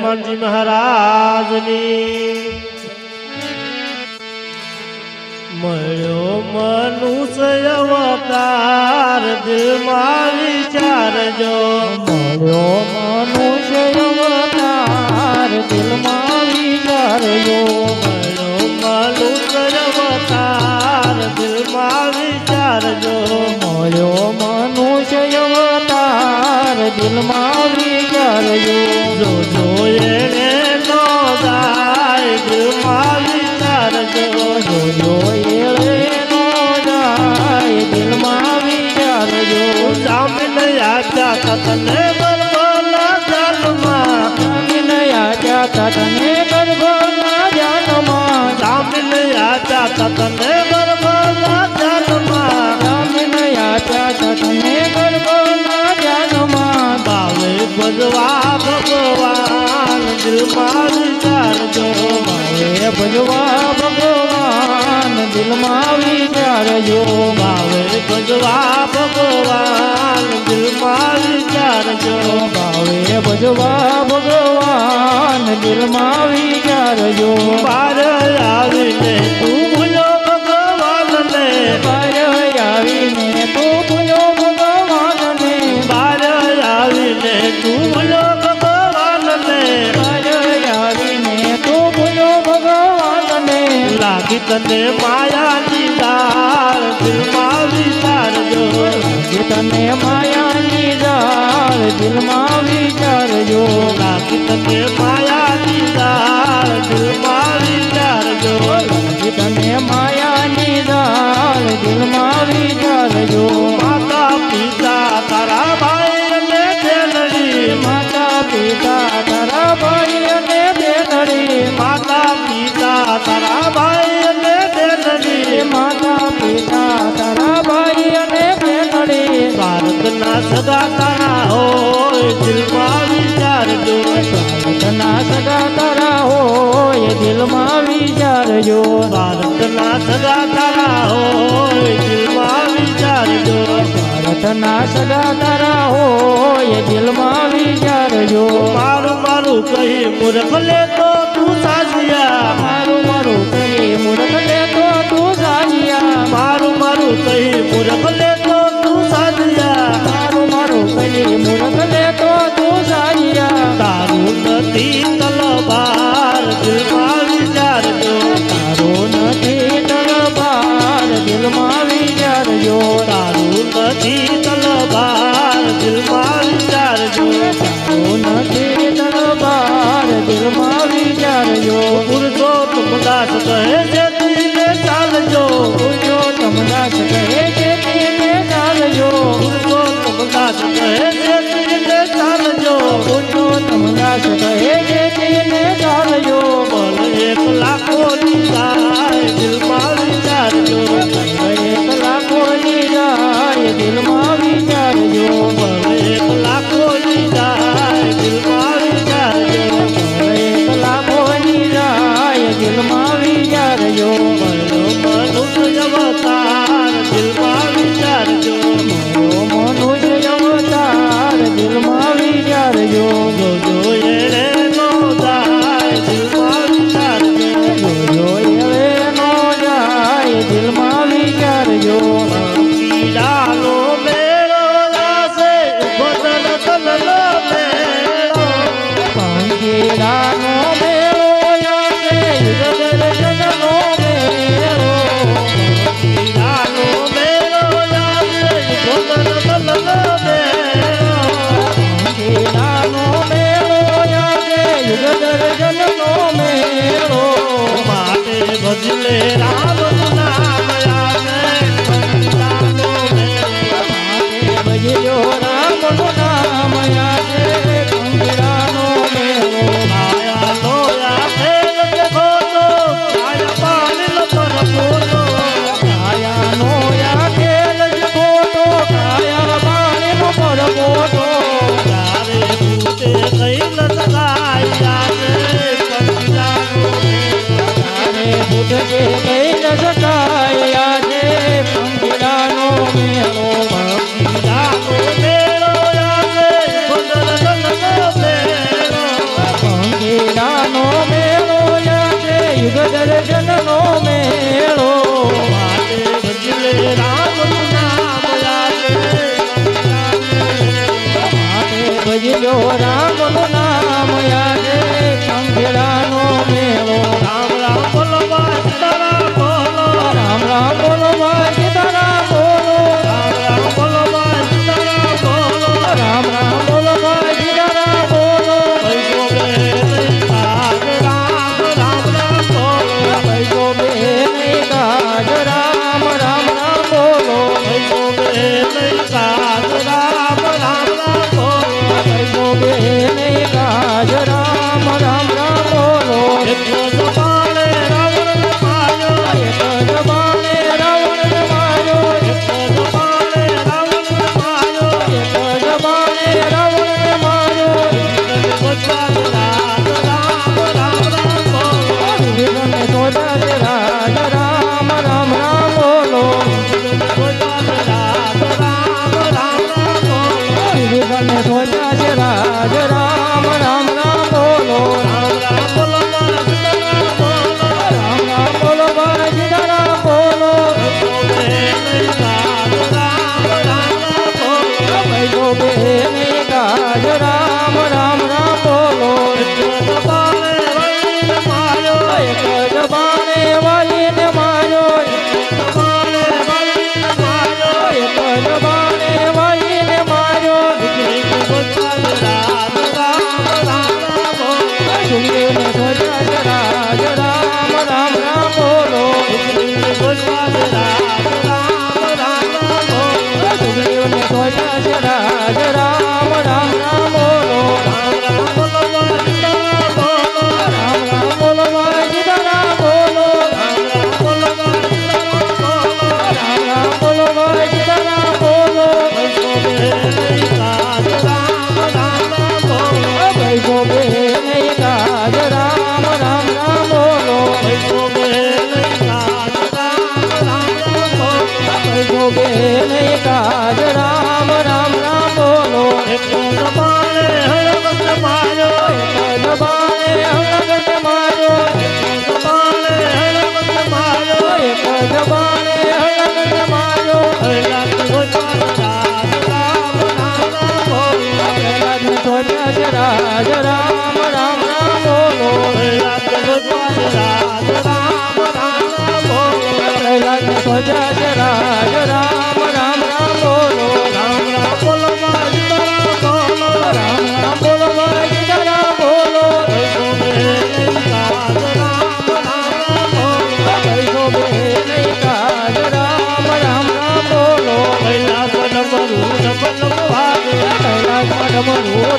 હનુમાનજી મહારાજની મળ્યો મનુષ્ય અવતાર દિલમાં વિચારજો મળ્યો મનુષ્ય અવતાર દિલમાં વિચારજો મળ્યો મનુષ્ય અવતાર દિલમાં વિચારજો મળ્યો મનુષ્ય અવતાર દિલમાં વિચારજો જોજો જોઈએ દિલમાં વિચારજો ભાવે ભજવા ભગવાન. દિલમાં વિચારજો ભાવે ભજવા ભગવાન. દિલમાં વિચારજો બાર આવે તું તને માયાની દાળ દિલમાં વિચારજો લાગી તને માયાની દાળ દિલમાં વિચારજો લાગી તને માયાની દાળ દિલમાં વિચારજો લાગી તને માયાની દાળ દિલમાં વિચારજો માતા પિતા તારા સદા તારા હોય, દિલમાં વિચારજો ભારતના સદા તારા હોય, દિલમાં વિચારજો ભારતના સદા તારા હોય, દિલમાં વિચારજો ભારતના સદા તારા હોય, દિલમાં વિચારજો મારું મારું કહી, મૂર્ખ લેતો તું સાજિયા. મારું મારું કહી, મૂર્ખ લેતો તું સાજિયા. મારું મારું કહી, મૂર્ખ લે yo বুঝলে রা ಭಗವಾ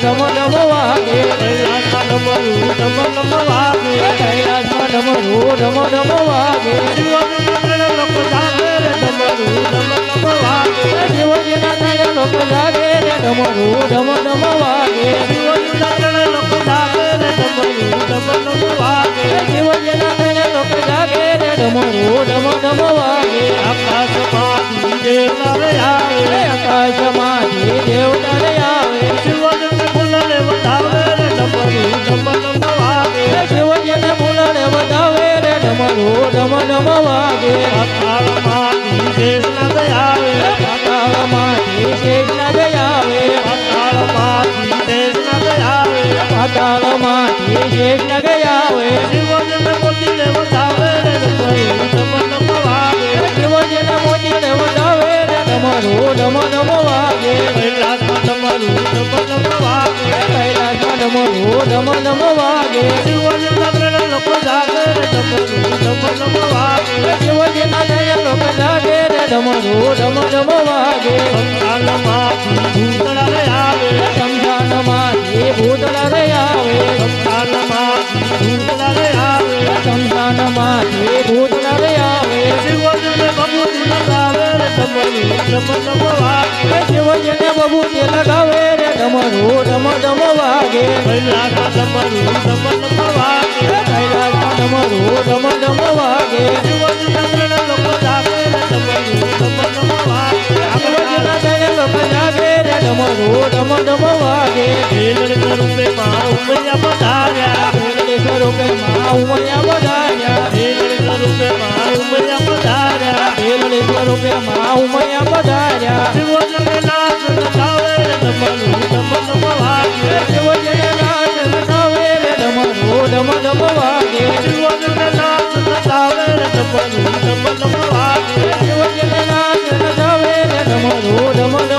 ડમ વાગે કૈલાસમાં ડમરું ડમ ડમ વાગે શિવજીના ત્રણે લોક જાગે રે ડમરું ડમ ડમ વાગે શિવજીના ત્રણે લોક જાગે રે ડમરું ડમ ડમ વાગે આકાશમાંથી દેવતા રે આવે રે આકાશમાંથી ડમ નમો વાગે શિવજીને મોતીને વધાવે રે ડમરું ડમ ડમ વાગે કૈલાસમાં ડમરું ડમ ડમ વાગે કૈલાસમાં ડમરું ડમ ડમ વાગે શિવજીના ત્રણે લોકો જાગે રે ડમરું ડમ ડમ વાગે શિવજીના જય લોક જાગે રે ડમરું ડમ ડમ વાગે સંતાનમાંથી ભૂતળા રે આવે શમશાનમાંથી ભૂતળા રે આવે સંતાનમાંથી ભૂતળા રે આવે શમશાનમાંથી ભૂતળા રે આવે શિવજીને બબૂતી લગાવે રે ડમરું ડમ ડમ વાગે શિવજીને બબૂતી લગાવે રે ડમરું ડમ ડમ વાગે કૈલાસમાં ડમરું ડમ ડમ વાગે ડમરું ડમ ડમ વાગે લોકો જાગે રે ડમરું ડમ ડમ વાગે સ્વરૂપે માં ઉમૈયા પધાર્યા સ્વરૂપે માં ઉમૈયા વધાર્યા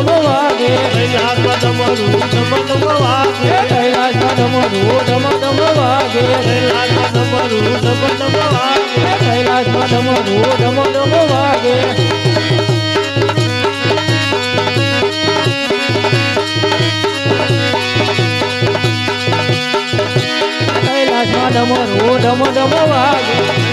વાગે કૈલાસમાં ડમરું ધમ ધમ વાગે કૈલાસમાં ડમરું ડમ ડમ વાગે કૈલાસમાં ડમરું ડમ ડમ વાગે કૈલાસમાં ડમરું ડમ ડમ વાગે ડમરું ડમ ડમ વાગે